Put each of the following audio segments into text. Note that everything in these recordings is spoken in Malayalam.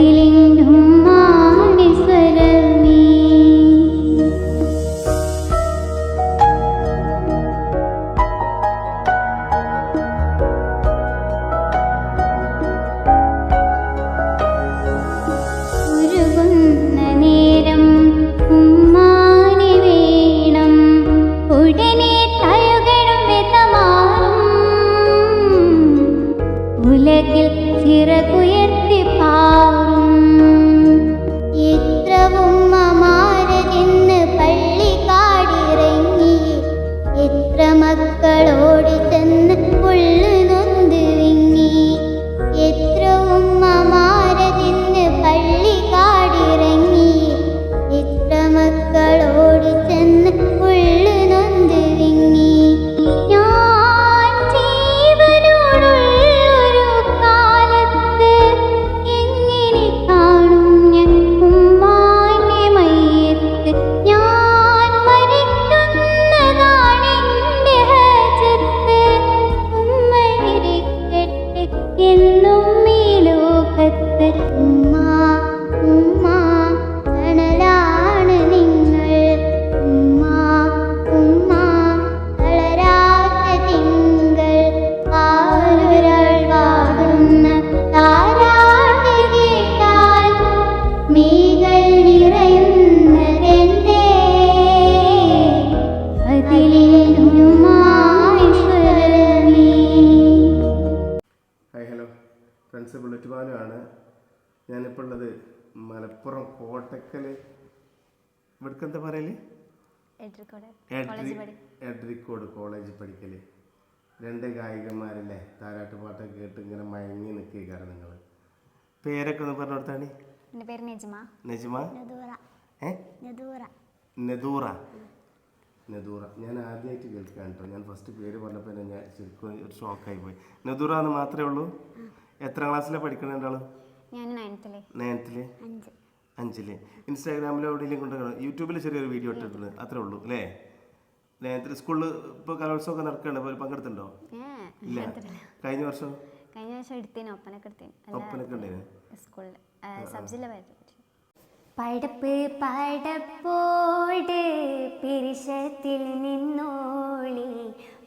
അതിലെങ്ങും ഉള്ളത് മലപ്പുറം കോട്ടക്കൽ ഇവിടേക്ക് എന്താ പറയൽ? എഡ്രി- എഡ്രിക്കോട് കോളേജ് പഠിക്കൽ രണ്ട് ഗായികന്മാരല്ലേ താരാട്ട് പാട്ടൊക്കെ കേട്ട് ഇങ്ങനെ മയങ്ങി നിൽക്കുക നിങ്ങൾ പേരൊക്കെ ഒന്ന് പറഞ്ഞു കൊടുത്താണ് എന്റെ പേര് നെജ്മ. നജിമ? നദൂറ. ഏ? നദൂറ. നെദൂറ. നെദൂറ. ഞാൻ ആദ്യമായിട്ട് കേൾക്കാൻ കേട്ടോ. ഞാൻ ഫസ്റ്റ് പേര് പറഞ്ഞപ്പോൾ തന്നെ ഞാൻ ശരിക്കും ഒരു ഷോക്കായി പോയി. നെദൂറ എന്ന് മാത്രമേ ഉള്ളൂ? എത്ര ക്ലാസ്സിലാണ് പഠിക്കണേ രണ്ടാളും? ഞാൻ നയൻത്തിലെ നയൻത്തിൽ അഞ്ച്. അഞ്ചിൽ. ഇൻസ്റ്റാഗ്രാമിൽ എവിടെയെങ്കിലും കൊണ്ടുവരണം. യൂട്യൂബിൽ ചെറിയൊരു വീഡിയോ ഇട്ടിട്ടുണ്ട്. അത്രേ ഉള്ളൂ അല്ലേ? നയൻത്തിൽ സ്കൂളിൽ ഇപ്പോൾ കലോത്സവമൊക്കെ നടക്കുന്നുണ്ട് അപ്പോൾ പങ്കെടുത്തുണ്ടോ ഇല്ല. കഴിഞ്ഞ വർഷം? കഴിഞ്ഞ വർഷം എടുത്തേന്. ഒപ്പനൊക്കെ എടുത്തേന്. ഒപ്പനൊക്കെ ഉണ്ടായിരുന്നു സ്കൂളിൽ സബ് ജില്ല പടപ്പ് പടപ്പോട് പിരിശത്തിൽ നിന്നോളി.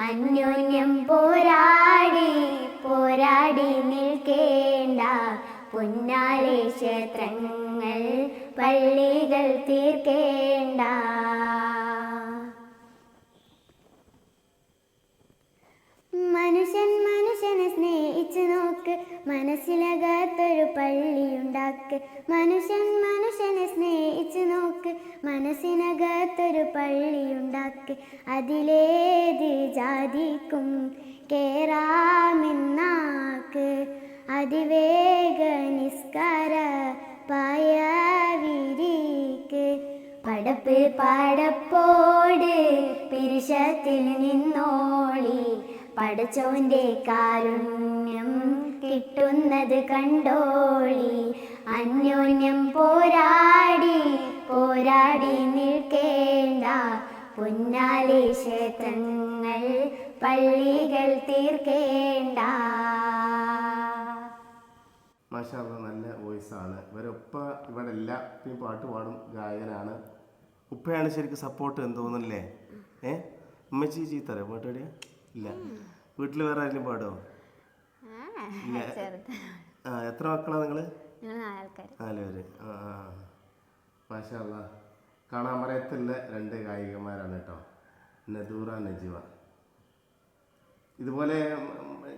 അന്യോന്യം പോരാടി പോരാടി നിൽക്കേണ്ട. പൊന്നാലെ ക്ഷേത്രങ്ങൾ പള്ളികൾ തീർക്കേണ്ട മനുഷ്യൻ മനുഷ്യനെ സ്നേഹിച്ചു നോക്ക്. മനസ്സിലകത്തൊരു പള്ളിയുണ്ടാക്ക്. മനുഷ്യൻ മനുഷ്യനെ സ്നേഹിച്ചു നോക്ക്. മനസ്സിനകത്തൊരു പള്ളിയുണ്ടാക്ക്. അതിലേത് ജാതിക്കും കേറാമെന്നാക്ക്. അതിവേഗ നിസ്കാര പായ വിരിക്ക് പടപ്പ് പടപ്പോട് പിരിശത്തിൽ നിന്നോളി. പടച്ചോന്റെ കാരുണ്യം കിട്ടുന്നത് കണ്ടോളി. അന്യോന്യം പോരാടി പോരാടി നിൽക്കേണ്ട. പൊന്നാലി ക്ഷേത്രങ്ങൾ പള്ളികൾ തീർക്കേണ്ട. മാഷാള്ള നല്ല വോയിസ് ആണ്. ഇവരൊപ്പ ഇവിടെ എല്ലാത്തിനും പാട്ട് പാടും ഗായകനാണ് ഉപ്പയാണ് ശരിക്കും സപ്പോർട്ട് എന്ന് തോന്നുന്നില്ലേ? ഏ? ഉമ്മച്ചി ചീത്തറിയോ പാട്ട് പാടിയ? ഇല്ല. വീട്ടിൽ വേറെ ആരെങ്കിലും പാടോ ഇല്ല. ആ എത്ര മക്കളാണ് നിങ്ങൾ നാലുപേര്. ആ കാണാൻ കാണാമറയത്തുള്ള രണ്ട് ഗായികമാരാണ് കേട്ടോ. നദൂറ നജീവ. ഇതുപോലെ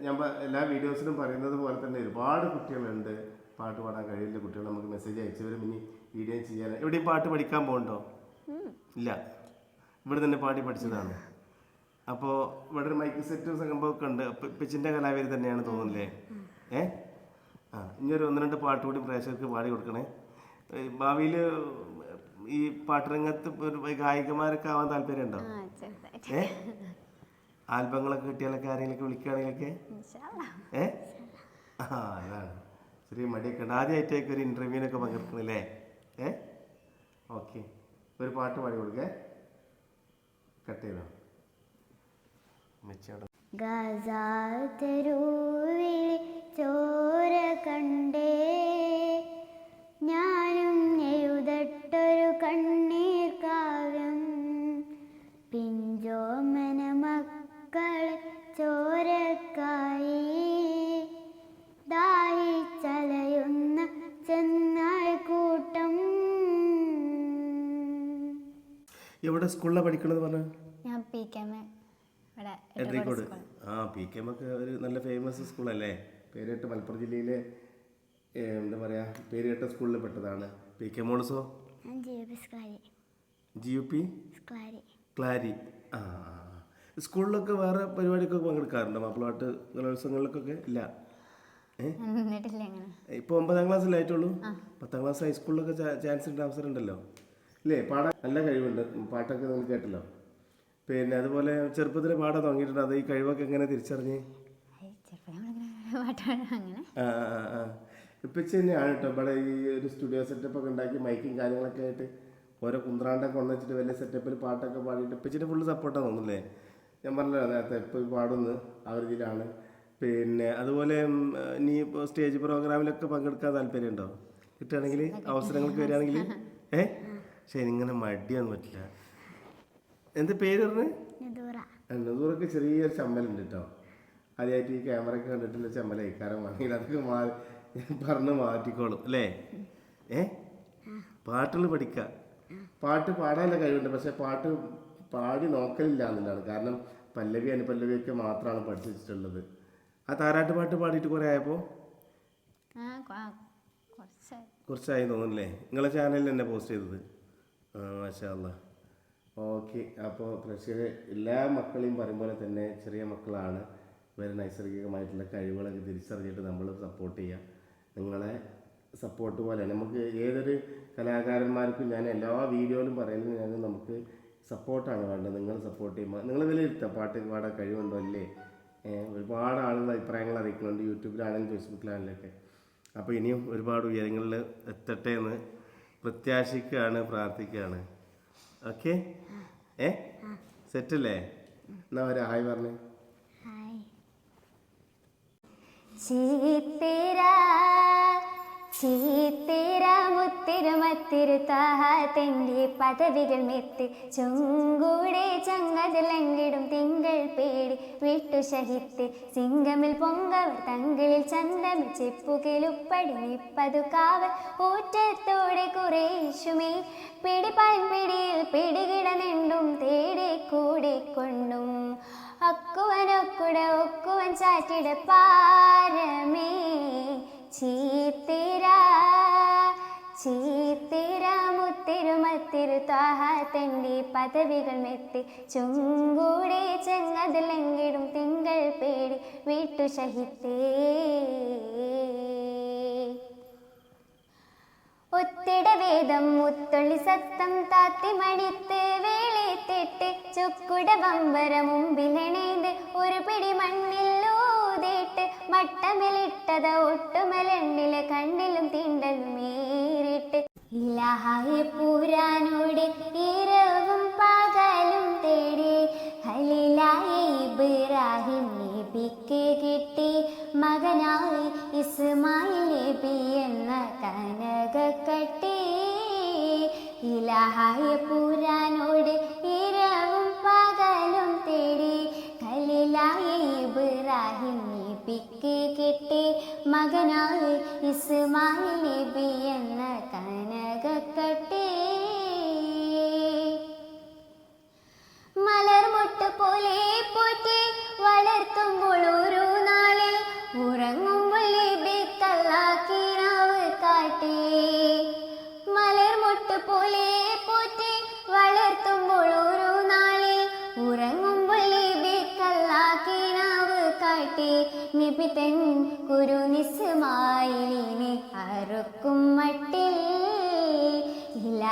ഞാൻ എല്ലാ വീഡിയോസിലും പറയുന്നത് പോലെ തന്നെ ഒരുപാട് കുട്ടികളുണ്ട്. പാട്ട് പാടാൻ കഴിയുന്ന കുട്ടികൾ നമുക്ക് മെസ്സേജ് അയച്ചവരും ഇനി വീഡിയോ ചെയ്യാൻ. എവിടെയും പാട്ട് പഠിക്കാൻ പോകണ്ടോ ഇല്ല. ഇവിടെ തന്നെ പാടി പഠിച്ചതാണ്. അപ്പോൾ ഇവിടെ ഒരു മൈക്ക് സെറ്റ് സംഭവമൊക്കെ ഉണ്ട് പിച്ചിന്റെ കലാവേദി തന്നെയാണ് തോന്നുന്നില്ലേ? ഏ? ആ ഇനി ഒരു ഒന്ന് രണ്ട് പാട്ട് കൂടി പ്രേക്ഷകർക്ക് പാടി കൊടുക്കണേ. ഭാവിയിൽ ഈ പാട്ടുരംഗത്ത് ഒരു ഗായികമാരൊക്കെ ആവാൻ താല്പര്യമുണ്ടോ? ഏ? ആൽബങ്ങളൊക്കെ കിട്ടിയാലൊക്കെ ആരെങ്കിലൊക്കെ വിളിക്കുകയാണെങ്കിലൊക്കെ? ഏ? ആ അതാണ്. ചെറിയ മടിയൊക്കെ ഉണ്ട്. ആദ്യമായിട്ടേക്ക് ഒരു ഇന്റർവ്യൂവിനൊക്കെ പങ്കെടുക്കണില്ലേ? ഏ? ഓക്കെ. ഒരു പാട്ട് പാടി കൊടുക്കേ. കട്ട് ചെയ്തോ? മെച്ചോടെ ഗസാതെരുവിൽ ചോര കണ്ടേ. ഞാനും എഴുതട്ടൊരു കണ്ണീർ കാവ്യം പിഞ്ചോമന മക്കളെ ചോരക്കായി. ദാഹിച്ചലയുന്ന ചെന്നായ കൂട്ടം. എവിടെ സ്കൂളിലാണ് പഠിക്കണത് പറഞ്ഞു? എഡ്രിക്കോട് ആ പി കെ എം ഒക്കെ ഒരു നല്ല ഫേമസ് സ്കൂളല്ലേ പേരേട്ട മലപ്പുറം ജില്ലയിലെ എന്താ പറയുക പേരേട്ട സ്കൂളിൽ പെട്ടതാണ്. പി കെ മോൾസോ ജി യു പി ക്ലാരി. ആ. സ്കൂളിലൊക്കെ വേറെ പരിപാടിയൊക്കെ പങ്കെടുക്കാറുണ്ടോ? മാപ്പിളവാട്ട് കലോത്സവങ്ങളിലൊക്കെ ഇല്ല? ഇപ്പൊ ഒമ്പതാം ക്ലാസ്സിലായിട്ടുള്ളൂ പത്താം ക്ലാസ് ഹൈസ്കൂളിലൊക്കെ ചാൻസ് ഉണ്ട് അവസരം ഉണ്ടല്ലോ. ഇല്ലേ? പാടാൻ നല്ല കഴിവുണ്ട്. പാട്ടൊക്കെ നിങ്ങൾ കേട്ടല്ലോ. പിന്നെ അതുപോലെ ചെറുപ്പത്തിൽ പാടാൻ തുടങ്ങിയിട്ടുണ്ട് അത് ഈ കഴിവൊക്കെ എങ്ങനെ തിരിച്ചറിഞ്ഞ്? ആ ആ ആ ഇപ്പം തന്നെയാണ് കേട്ടോ. ഇവിടെ ഈ ഒരു സ്റ്റുഡിയോ സെറ്റപ്പ് ഒക്കെ ഉണ്ടാക്കി മൈക്കും കാര്യങ്ങളൊക്കെ ആയിട്ട് ഓരോ കുന്ത്രാണ്ടൊക്കെ കൊണ്ടുവച്ചിട്ട് വലിയ സെറ്റപ്പിൽ പാട്ടൊക്കെ പാടിയിട്ട് ഇപ്പിച്ചിട്ട് ഫുള്ള് സപ്പോർട്ടാണ് തോന്നുന്നില്ലേ? ഞാൻ പറഞ്ഞല്ലോ നേരത്തെ ഇപ്പോൾ പാടുന്നു ആ രീതിയിലാണ്. പിന്നെ അതുപോലെ നീ ഇപ്പോൾ സ്റ്റേജ് പ്രോഗ്രാമിലൊക്കെ പങ്കെടുക്കാൻ താല്പര്യമുണ്ടോ? കിട്ടുകയാണെങ്കിൽ അവസരങ്ങൾക്ക് വരികയാണെങ്കിൽ ഏ? പക്ഷേ ഇങ്ങനെ മടിയൊന്നും പറ്റില്ല. എന്ത് പേര് പറഞ്ഞത് ചെറിയൊരു ചമ്മലുണ്ട് കേട്ടോ ആദ്യമായിട്ട് ഈ ക്യാമറ ഒക്കെ കണ്ടിട്ടുള്ള ചമ്മല കാരണം ആണെങ്കിൽ അതൊക്കെ മാറി പറഞ്ഞ് മാറ്റിക്കോളും അല്ലേ? ഏ? പാട്ടുകൾ പഠിക്കുക പാട്ട് പാടാനുള്ള കഴിവുണ്ട് പക്ഷെ പാട്ട് പാടി നോക്കലില്ല എന്നുള്ളതാണ്. കാരണം പല്ലവി അനുപല്ലവിയൊക്കെ മാത്രമാണ് പഠിച്ചിട്ടുള്ളത്. ആ താരാട്ട് പാട്ട് പാടിയിട്ട് കുറേ ആയപ്പോൾ കുറച്ചായി. തോന്നുന്നില്ലേ നിങ്ങളെ ചാനലിൽ തന്നെ പോസ്റ്റ് ചെയ്തത്. ആ മാഷാ ഓക്കെ അപ്പോൾ പ്രേക്ഷകരെ എല്ലാ മക്കളെയും പറയും പോലെ തന്നെ ചെറിയ മക്കളാണ്. ഇവരെ നൈസർഗികമായിട്ടുള്ള കഴിവുകളൊക്കെ തിരിച്ചറിഞ്ഞിട്ട് നമ്മൾ സപ്പോർട്ട് ചെയ്യുക നിങ്ങളെ സപ്പോർട്ട് പോലെ നമുക്ക് ഏതൊരു കലാകാരന്മാർക്കും ഞാൻ എല്ലാ വീഡിയോയിലും പറയുന്നത് ഞാൻ നമുക്ക് സപ്പോർട്ടാണ് വേണ്ടത്. നിങ്ങൾ സപ്പോർട്ട് ചെയ്യുമ്പോൾ നിങ്ങൾ വിലയിരുത്തുക പാട്ട് പാടാൻ കഴിവുണ്ടോ? അല്ലേ ഒരുപാട് ആളുകൾ അഭിപ്രായങ്ങൾ അറിയിക്കുന്നുണ്ട്. യൂട്യൂബിലാണെങ്കിലും ഫേസ്ബുക്കിലാണെങ്കിലൊക്കെ അപ്പോൾ ഇനിയും ഒരുപാട് ഉയരങ്ങളിൽ എത്തട്ടെ എന്ന് പ്രത്യാശിക്കുകയാണ് പ്രാർത്ഥിക്കുകയാണ്. ഓക്കെ. ഏ? സെറ്റല്ലേ? എന്നാ ഒരു ഹായ് പറഞ്ഞേ. ചീത്തിര ചീത്തിര മുത്തിരുമത്തിരു താഹാത്തിന്റെ പദവികൾ മെത്ത് ചുങ്കൂടെ ചങ്ങതിലങ്കിടും തിങ്കൾ പേടി വിട്ടു ശഹിത്ത് സിംഗമിൽ പൊങ്കവർ തങ്കളിൽ ചന്തമി ചെപ്പുകിലുപ്പടി നിപ്പതു കാവൽ ഊറ്റത്തോടെ കുറേശുമേ പിടിപ്പാൻ പിടിയിൽ പിടികിട നിണ്ടും തേടി കൂടെ കൊണ്ടും ഒക്കുവനൊക്കുട ഒക്കുവൻ ചാറ്റിട പാരമേ ചീത്തിര ചീത്തിര പദവികൾ മെത്തി. ചുങ്കൂടെ ചെങ്ങതിലെങ്കിടും തിങ്കൾ പേടി വിട്ടു ശഹിത്തേ. ഒത്തിട വേദം മുത്തൊളി സത്തം താത്തി മടിത്ത് തെട്ട്. ചുക്കുട വമ്പര മുമ്പിലണേത് ഒരു പിടി മണ്ണിൽ മട്ടമിലിട്ടത ഒട്ടുമലെണ്ണിലെ കണ്ണിലും തീണ്ടലും ഏറിട്ട് ഇല്ലാഹെ പൂരാനോട് ഇരവും പകലും തേടി. ഹലിലായ ഇബ്രാഹിം നബിക്ക് കിട്ടി. മകനായി ഇസ്മായിൽ നബി എന്ന കനക കട്ടി ഇലാഹായ പുരാനോട് നബിക്ക് കിട്ടി മകനായി ഇസ്മായിൽ നബി എന്ന കനകക്കട്ടി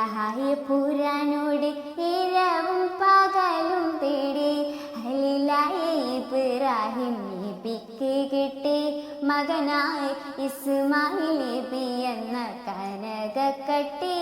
ഇലഹായ പുരാനോട് ഇരവും പകലും തേടി. ഹലിലായ ഇബ്രാഹിം നബിക്ക് കിട്ടി. മകനായി ഇസ്മായിൽ നബി എന്ന കനകക്കട്ടി.